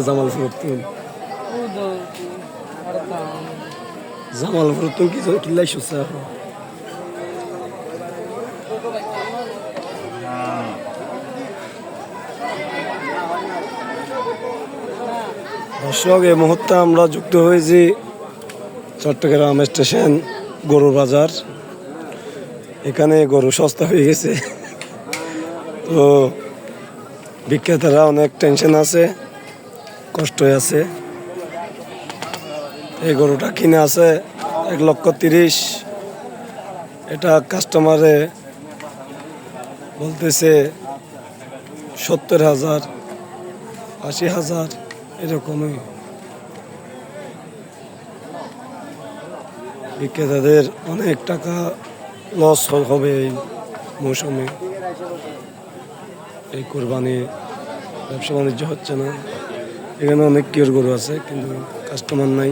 জামালপুর দাম জামালপুর তুমি কি কিল্লাই শুনছে? দর্শক, এই মুহূর্তে আমরা যুক্ত হয়েছি চট্টগ্রাম স্টেশন গরু বাজার। এখানে গরু সস্তা হয়ে গেছে। তো বিক্রেতারা অনেক টেনশন আছে কষ্ট আছে। এই গরুটা কিনে আছে এক লক্ষ তিরিশ। এটা কাস্টমারে বলতেছে সত্তর হাজার, আশি হাজার। এরকমই। বিক্রেতাদের অনেক টাকা লস হবে এই মৌসুমে। এই কোরবানি ব্যবসা বাণিজ্য হচ্ছে না। এখানে অনেক কিওর গরু আছে, কিন্তু কাস্টমার নাই।